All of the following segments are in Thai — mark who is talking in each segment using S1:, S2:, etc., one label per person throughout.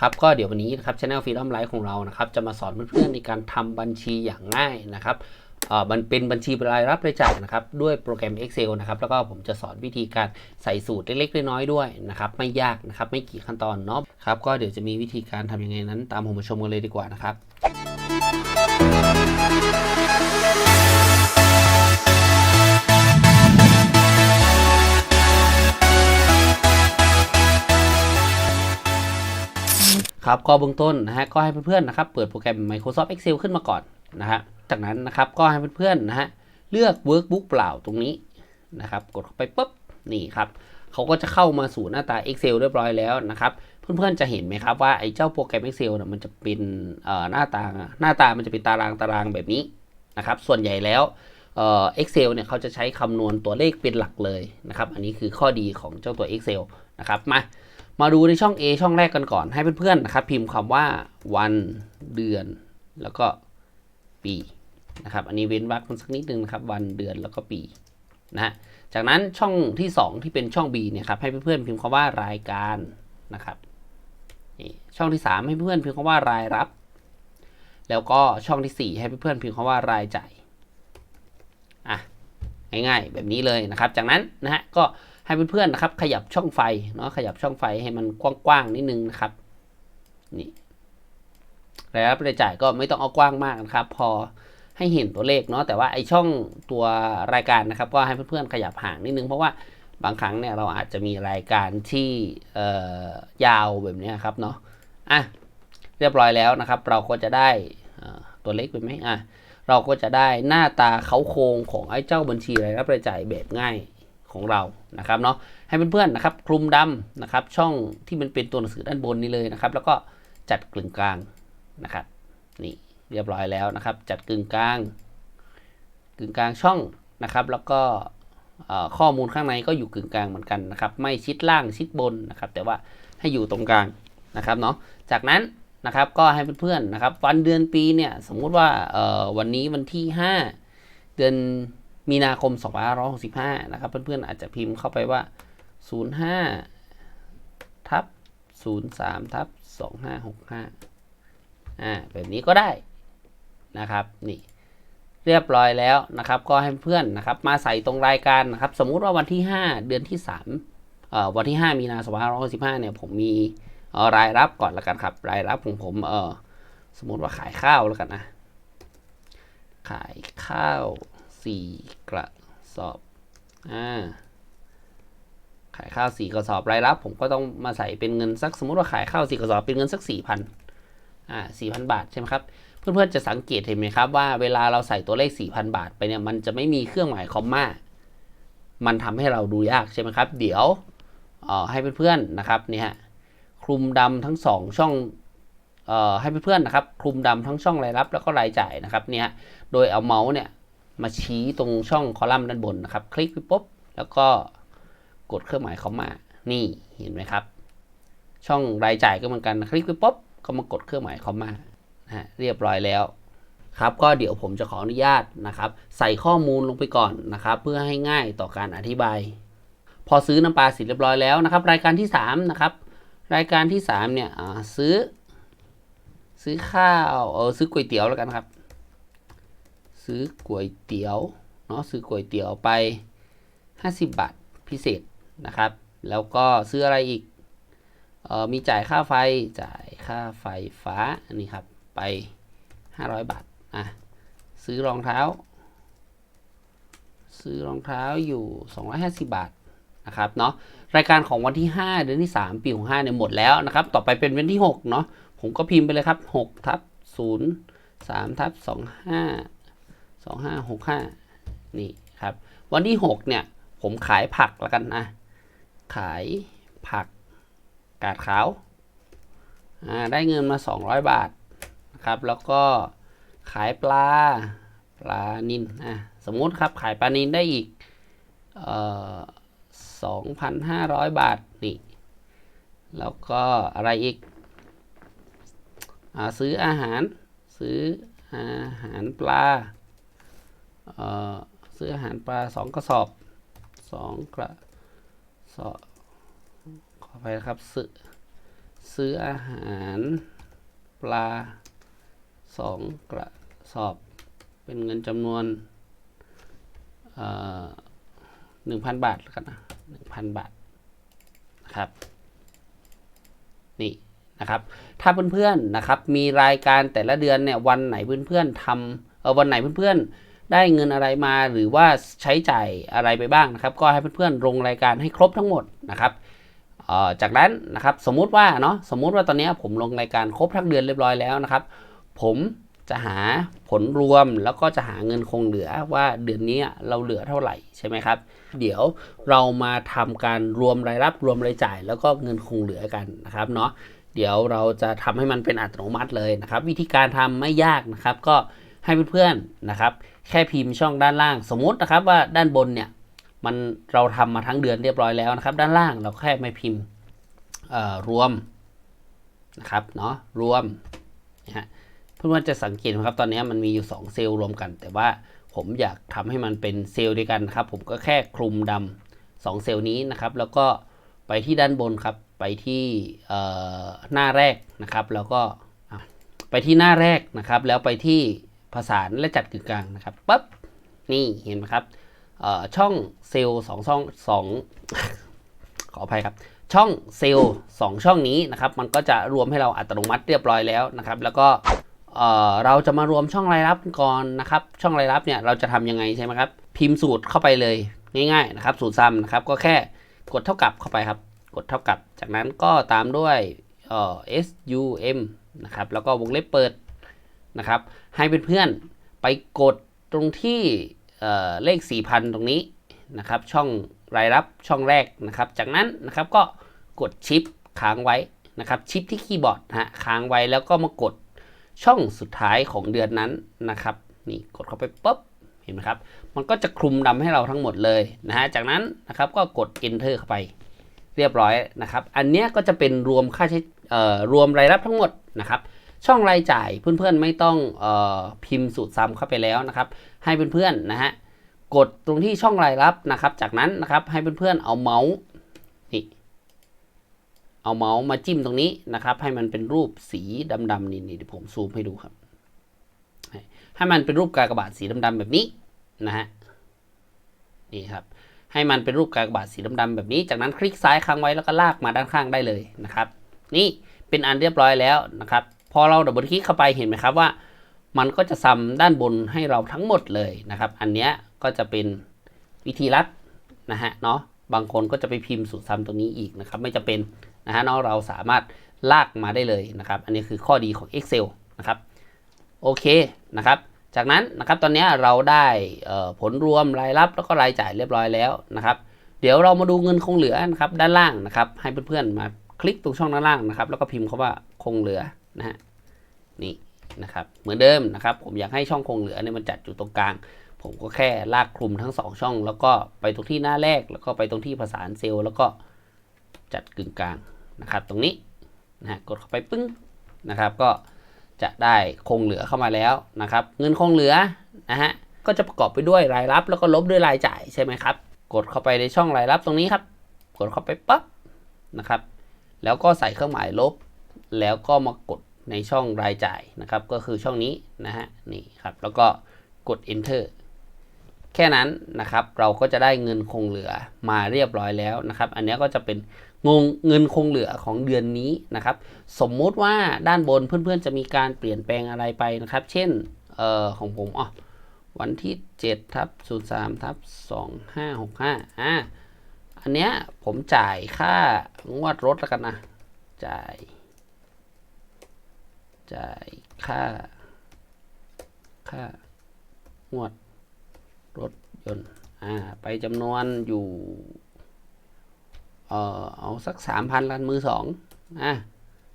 S1: ครับก็เดี๋ยววันนี้นะครับช anel Freedom Life ของเรานะครับจะมาสอนเพื่อนๆในการทำบัญชีอย่างง่ายนะครับเอ่อมันเป็นบัญชีรายรับรายจ่ายนะครับด้วยโปรแกรม Excel นะครับแล้วก็ผมจะสอนวิธีการใส่สูตรเล็กๆน้อยๆด้วยนะครับไม่ยากนะครับไม่กี่ขั้นตอนเนาะครับก็เดี๋ยวจะมีวิธีการทำยังไงนั้นตามผมมาชมกันเลยดีกว่านะครับ ครับก็เบื้องต้นนะฮะก็ให้เพื่อนๆนะครับเปิดโปรแกรม Microsoft Excel ขึ้นมาก่อนนะฮะจากนั้นนะครับก็ให้เพื่อนๆนะฮะเลือก Workbook เปล่าตรงนี้นะครับ กดเข้าไปปุ๊บนี่ครับเขาก็จะเข้ามาสู่หน้าตา Excel เรียบร้อยแล้วนะครับ เพื่อนๆจะเห็นไหมครับว่าไอ้เจ้าโปรแกรม Excel เนี่ยมันจะเป็นหน้าตาหน้าตามันจะเป็นตารางตารางแบบนี้นะครับ ส่วนใหญ่แล้วเอ่อ Excel เนี่ยเขาจะใช้คำนวณตัวเลขเป็นหลักเลยนะครับ อันนี้คือข้อดีของเจ้าตัว Excel นะครับมา มาดูในช่อง A ช่องแรกกันก่อน ให้เพื่อนๆนะครับ พิมพ์คำว่าวันเดือน แล้วก็ปีนะครับ อันนี้เว้นวรรคมันสักนิดนึงนะครับ วันเดือนแล้วก็ปีนะจากนั้นช่องที่ 2 ที่เป็นช่อง B เนี่ยครับให้เพื่อนๆพิมพ์คำว่ารายการนะครับช่องที่ 3 ให้เพื่อนๆพิมพ์คำว่ารายรับ แล้วก็ช่องที่ 4 ให้เพื่อนๆพิมพ์คำว่ารายจ่ายอะง่ายๆแบบนี้เลยนะครับ จากนั้นนะฮะก็ ให้เพื่อนๆนะครับ ขยับช่องไฟเนาะขยับช่องไฟให้มันกว้างๆนิดนึงนะครับนี่รายรับรายจ่ายก็ไม่ต้องเอากว้างมากนะครับ พอให้เห็นตัวเลขเนาะแต่ว่าไอช่องตัวรายการนะครับ ก็ให้เพื่อนๆขยับห่างนิดนึง เพราะว่าบางครั้งเนี่ยเราอาจจะมีรายการที่เอ่อยาวแบบนี้ครับเนาะอะเรียบร้อยแล้วนะครับ เราก็จะได้ตัวเลขไปไหมอะเราก็จะได้หน้าตาเขาโครงของไอ้เจ้าบัญชีรายรับรายจ่ายแบบง่าย ของเรานะครับเนาะให้เพื่อนๆนะครับคลุมดำนะครับ ช่องที่มันเป็นตัวหนังสือด้านบนนี้เลยนะครับ แล้วก็จัดกึ่งกลางนะครับนี่เรียบร้อยแล้วนะครับ จัดกึ่งกลาง กึ่งกลางช่องนะครับ แล้วก็ข้อมูลข้างในก็อยู่กึ่งกลางเหมือนกันนะครับ ไม่ชิดล่างชิดบนนะครับ แต่ว่าให้อยู่ตรงกลางนะครับเนาะจากนั้นนะครับก็ให้เพื่อนๆนะครับ วันเดือนปีเนี่ยสมมุติว่าวันนี้วันที่ 5 เดือน มีนาคม2565 นะครับ เพื่อนๆ อาจจะพิมพ์เข้าไปว่า 05 ทับ 03 ทับ 2565 อ่า แบบนี้ก็ได้นะครับ นี่ เรียบร้อยแล้วนะครับ ก็ให้เพื่อนนะครับ มาใส่ตรงรายการนะครับ สมมุติว่าวันที่ 5 เดือนที่ 3 เอ่อ วันที่ 5 มีนา2565 เนี่ย ผมมีรายรับก่อนละกันครับ รายรับของผม เออสมมุติว่าขายข้าวแล้วกันนะ ขายข้าว สี่กระสอบ อ่า ขายข้าวสี่กระสอบ รายรับ ผมก็ต้องมาใส่เป็นเงินสักสมมติว่าขายข้าวสี่กระสอบ เป็นเงินสักสี่พันอ่าสี่พันบาทใช่ไหมครับ เพื่อนๆ จะสังเกตเห็นไหมครับว่าเวลาเราใส่ตัวเลขสี่พันบาทไปเนี่ย มันจะไม่มีเครื่องหมายคอมมา มันทำให้เราดูยากใช่ไหมครับ เดี๋ยวออให้เพื่อนๆ นะครับนี่ฮะ คลุมดำทั้งสองช่องออให้เพื่อนๆ นะครับ คลุมดำทั้งช่องรายรับแล้วก็รายจ่ายนะครับเนี่ยโดยเอาเมาส์เนี่ย มาชี้ตรงช่องคอลัมน์ด้านบนนะครับ คลิกไปปุ๊บ แล้วก็กดเครื่องหมายคอมมานี่เห็นไหมครับ ช่องรายจ่ายก็เหมือนกันคลิกไปปุ๊บก็มากดเครื่องหมายคอมมานะเรียบร้อยแล้วครับก็เดี๋ยวผมจะขออนุญาตนะครับ ใส่ข้อมูลลงไปก่อนนะครับ เพื่อให้ง่ายต่อการอธิบาย พอซื้อน้ำปลาเสร็จเรียบร้อยแล้วนะครับ รายการที่3นะครับรายการที่3เนี่ยซื้อ ซื้อข้าวเออซื้อก๋วยเตี๋ยวแล้วกันครับ ซื้อก๋วยเตี๋ยวเนาะซื้อก๋วยเตี๋ยวไป 50 บาทพิเศษนะครับ แล้วก็ซื้ออะไรอีกเออมีจ่ายค่าไฟจ่ายค่าไฟฟ้าอันนี้ครับไป 500 บาทอะซื้อรองเท้า ซื้อรองเท้าอยู่ 250 บาทนะครับเนาะรายการของวันที่ 5 เดือนที่ 3 ปีของ5เนี่ยหมดแล้วนะครับ ต่อไปเป็นวันที่ 6 เนาะผมก็พิมพ์ไปเลยครับ6ทับ0 3ทับ25 สองห้าหกห้านี่ครับ วันที่หกเนี่ย ผมขายผักแล้วกันนะ ขายผักกาดขาวอ่าได้เงินมาสองร้อยบาทนะครับ แล้วก็ขายปลา ปลานินอะสมมุติครับ ขายปลานินได้อีกเอ่อสองพันห้าร้อยบาท นี่ แล้วก็อะไรอีกอซื้ออาหาร ซื้ออาหารปลา ซื้ออาหารปลาสองกระสอบสองกระสอบขอไปนะครับซื้อซื้ออาหารปลาสองกระสอบ เป็นเงินจำนวนหนึ่งพันบาทกันนะหนึ่งพันบาทนะครับนี่นะครับ ถ้าเพื่อนๆนะครับ มีรายการแต่ละเดือนเนี่ยวันไหนเพื่อนๆทำเออวันไหนเพื่อนๆ ได้เงินอะไรมาหรือว่าใช้จ่ายอะไรไปบ้างนะครับ ก็ให้เพื่อนๆลงรายการให้ครบทั้งหมดนะครับจากนั้นนะครับสมมุติว่าเนาะสมมุติว่าตอนนี้ผมลงรายการครบทั้งเดือนเรียบร้อยแล้วนะครับ ผมจะหาผลรวมแล้วก็จะหาเงินคงเหลือว่าเดือนนี้เราเหลือเท่าไหร่ใช่ไหมครับ เดี๋ยวเรามาทำการรวมรายรับรวมรายจ่าย แล้วก็เงินคงเหลือกันนะครับเนาะเดี๋ยวเราจะทำให้มันเป็นอัตโนมัติเลยนะครับ วิธีการทำไม่ยากนะครับ ก็ ให้เพื่อนๆนะครับ แค่พิมพ์ช่องด้านล่าง สมมุตินะครับว่าด้านบนเนี่ยมันเราทำมาทั้งเดือนเรียบร้อยแล้วนะครับ ด้านล่างเราแค่ไม่พิมพ์รวมนะครับเนาะรวมนะฮะเพื่อนๆจะสังเกตนะครับตอนนี้มันมีอยู่ 2 เซลล์รวมกัน แต่ว่าผมอยากทำให้มันเป็นเซลล์เดียวกันครับ ผมก็แค่คลุมดำสองเซลล์นี้นะครับ แล้วก็ไปที่ด้านบนครับ ไปที่หน้าแรกนะครับ แล้วก็ไปที่หน้าแรกนะครับ แล้วไปที่ ผสานและจัดกึ่งกลางนะครับปั๊บนี่เห็นไหมครับช่องเซลล์สองช่องสองขออภัยครับ ช่องเซลล์สองช่องนี้นะครับ มันก็จะรวมให้เราอัตโนมัติเรียบร้อยแล้วนะครับ แล้วก็เราจะมารวมช่องรายรับก่อนนะครับ ช่องรายรับเนี่ยเราจะทำยังไงใช่ไหมครับ พิมพ์สูตรเข้าไปเลยง่ายๆนะครับ สูตรซ้ำนะครับ ก็แค่กดเท่ากับเข้าไปครับ กดเท่ากับ จากนั้นก็ตามด้วย sum นะครับ แล้วก็วงเล็บเปิด นะครับ ให้เพื่อนๆไปกดตรงที่เลข 4,000 ตรงนี้นะครับ ช่องรายรับช่องแรกนะครับ จากนั้นนะครับก็กดชิปค้างไว้นะครับ ชิปที่คีย์บอร์ดฮะค้างไว้แล้วก็มากดช่องสุดท้ายของเดือนนั้นนะครับนี่กดเข้าไปปุ๊บเห็นไหมครับ มันก็จะคลุมดำให้เราทั้งหมดเลยนะฮะ จากนั้นนะครับก็กด enter เข้าไปเรียบร้อยนะครับ อันนี้ก็จะเป็นรวมค่าใช้รวมรายรับทั้งหมดนะครับ ช่องรายจ่ายเพื่อนๆไม่ต้องออพิมพ์สูตรซ้ำเข้าไปแล้วนะครับ ให้เพื่อนๆนะฮะกดตรงที่ช่องรายรับนะครับ จากนั้นนะครับให้เพื่อนๆเอาเมาส์นี่เอาเมาส์มาจิ้มตรงนี้นะครับ ให้มันเป็นรูปสีดำๆนี่นี่เดี๋ยวผมซูมให้ดูครับ ให้มันเป็นรูปกากบาทสีดำๆแบบนี้นะฮะนี่ครับให้มันเป็นรูปกากบาทสีดำๆแบบนี้ จากนั้นคลิกซ้ายค้างไว้แล้วก็ลากมาด้านข้างได้เลยนะครับ นี่เป็นอันเรียบร้อยแล้วนะครับ พอเราดับเบิลคลิกเข้าไปเห็นไหมครับว่า มันก็จะซ้ำด้านบนให้เราทั้งหมดเลยนะครับ อันเนี้ยก็จะเป็นวิธีลัดนะฮะเนาะบางคนก็จะไปพิมพ์สูตรซ้ำตรงนี้อีกนะครับ ไม่จะเป็นนะฮะเนาะเราสามารถลากมาได้เลยนะครับ อันนี้คือข้อดีของ Excel นะครับโอเคนะครับ จากนั้นนะครับตอนนี้เราได้ผลรวมรายรับแล้วก็รายจ่ายเรียบร้อยแล้วนะครับ เดี๋ยวเรามาดูเงินคงเหลือนะครับด้านล่างนะครับ ให้เพื่อนๆมาคลิกตรงช่องด้านล่างนะครับ แล้วก็พิมพ์คาว่าคงเหลือ นะฮะนี่นะครับเหมือนเดิมนะครับผมอยากให้ช่องคงเหลือเนี่ยมันจัดอยู่ตรงกลาง ผมก็แค่ลากคลุมทั้ง 2 ช่อง แล้วก็ไปตรงที่หน้าแรก แล้วก็ไปตรงที่ผสาเซลล์แล้วก็จัดกึ่งกลางนะครับ ตรงนี้นะกดเข้าไปปึ้งนะครับ ก็จะได้คงเหลือเข้ามาแล้วนะครับ เงินคงเหลือนะฮะก็จะประกอบไปด้วยรายรับ แล้วก็ลบด้วยรายจ่ายใช่ไหมครับ กดเข้าไปในช่องรายรับตรงนี้ครับ กดเข้าไปปั๊บนะครับ แล้วก็ใส่เครื่องหมายลบ แล้วก็มากด ในช่องรายจ่ายนะครับ ก็คือช่องนี้นะฮะนี่ครับแล้วก็กด enter แค่นั้นนะครับเราก็จะได้เงินคงเหลือมาเรียบร้อยแล้วนะครับ อันนี้ก็จะเป็นงงเงินคงเหลือของเดือนนี้นะครับ สมมุติว่าด้านบนเพื่อนๆจะมีการเปลี่ยนแปลงอะไรไปนะครับ เช่นเอ่อของผมอ๋อวันที่7ทับ03ทับ2565อ่าอันเนี้ยผมจ่ายค่างวดรถแล้วกันนะ จ่าย จ่ายค่า ค่างวดรถยนต์อ่าไปจำนวนอยู่เออเอาสักสามพันลันมือสองอะ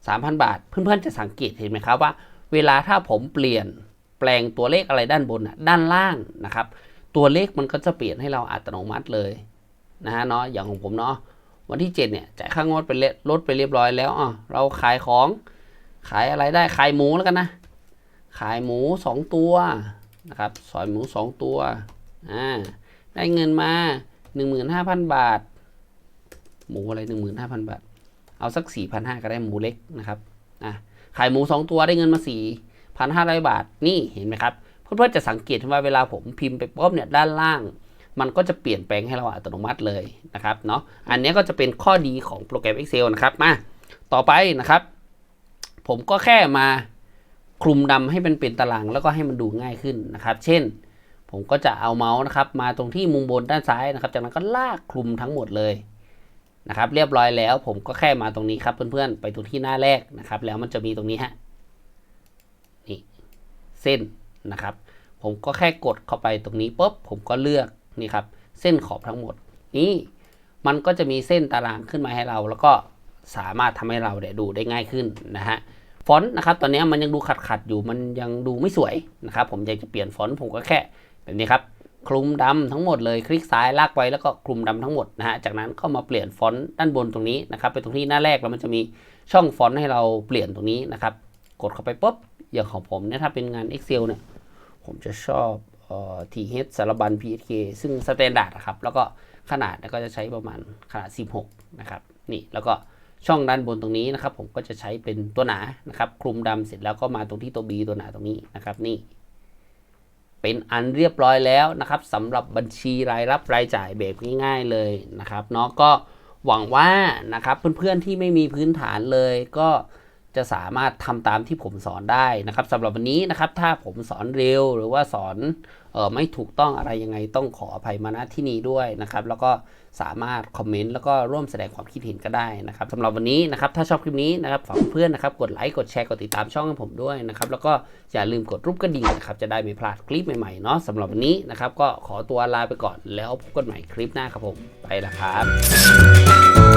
S1: สามพันบาท เพื่อนๆจะสังเกตเห็นไหมครับว่า เวลาถ้าผมเปลี่ยนแปลงตัวเลขอะไรด้านบนอะด้านล่างนะครับ ตัวเลขมันก็จะเปลี่ยนให้เราอัตโนมัติเลยนะฮะเนาะอย่างของผมเนาะวันที่ 7 เนี่ยจ่ายค่างวดไปลดไปเรียบร้อยแล้วอะเราขายของ ขายอะไรได้ขายหมูแล้วกันนะ ขายหมู2ตัวนะครับสอยหมู2ตัวอ่าได้เงินมา15,000บาท หมูอะไร15,000บาท เอาสัก4,500ก็ได้หมูเล็กนะครับอะขายหมู2ตัวได้เงินมา4,500บาทนี่เห็นไหมครับเพื่อนๆจะสังเกตว่าเวลาผมพิมพ์ไปปุ๊บเนี่ยด้านล่าง มันก็จะเปลี่ยนแปลงให้เราอัตโนมัติเลยนะครับเนาะอันนี้ก็จะเป็นข้อดีของโปรแกรม Excel นะครับมาต่อไปนะครับ ผมก็แค่มาคลุมดำให้มันเป็นตารางแล้วก็ให้มันดูง่ายขึ้นนะครับ เช่น ผมก็จะเอาเมาส์นะครับ มาตรงที่มุมบนด้านซ้ายนะครับ จากนั้นก็ลากคลุมทั้งหมดเลยนะครับ เรียบร้อยแล้ว ผมก็แค่มาตรงนี้ครับเพื่อนๆ ไปตรงที่หน้าแรกนะครับ แล้วมันจะมีตรงนี้ฮะนี่เส้นนะครับ ผมก็แค่กดเข้าไปตรงนี้ปุ๊บผมก็เลือกนี่ครับ เส้นขอบทั้งหมด นี่มันก็จะมีเส้นตารางขึ้นมาให้เรา แล้วก็สามารถทำให้เราเนี่ยดูได้ง่ายขึ้นนะฮะ ฟอนต์นะครับตอนนี้มันยังดูขัดขัดๆอยู่มันยังดูไม่สวยนะครับผมอยากจะเปลี่ยนฟอนต์ผมก็แค่แบบนี้ครับคลุมดำทั้งหมดเลยคลิกซ้ายลากไว้แล้วก็คลุมดำทั้งหมดนะฮะจากนั้นก็มาเปลี่ยนฟอนต์ด้านบนตรงนี้นะครับไปตรงที่หน้าแรกแล้วมันจะมีช่องฟอนต์ให้เราเปลี่ยนตรงนี้นะครับกดเข้าไปปุ๊บอย่างของผมเนี่ยถ้าเป็นงาน Excel เนี่ยผมจะชอบเอ่อ TH สารบัญ PHK ซึ่งสแตนดาร์ดครับแล้วก็ขนาดก็จะใช้ประมาณขนาด 16 นะครับ นี่แล้วก็ ช่องด้านบนตรงนี้นะครับ ผมก็จะใช้เป็นตัวหนานะครับคลุมดำเสร็จแล้วก็มาตรงที่ตัว B ตัวหนาตรงนี้นะครับนี่ เป็นอันเรียบร้อยแล้วนะครับสำหรับบัญชีรายรับรายจ่ายแบบง่าย ๆเลยนะครับเนาะก็หวังว่านะครับเพื่อนๆที่ไม่มีพื้นฐานเลยก็ จะสามารถทำตามที่ผมสอนได้นะครับสำหรับวันนี้นะครับถ้าผมสอนเร็วหรือว่าสอนออไม่ถูกต้องอะไรยังไงต้องขออภัยมาณที่นี้ด้วยนะครับ แล้วก็สามารถคอมเมนต์แล้วก็ร่วมแสดงความคิดเห็นก็ได้นะครับสำหรับวันนี้นะครับถ้าชอบคลิปนี้นะครับฝากเพื่อนนะครับกดไลค์กดแชร์กดติดตามช่องของผมด้วยนะครับแล้วก็อย่าลืมกดรูปกระดิ่งนะครับจะได้ไม่พลาดคลิปใหม่ๆเนาะสำหรับวันนี้นะครับก็ขอตัวลาไปก่อนแล้วพบกันใหม่คลิปหน้าครับผมไปล้วครับ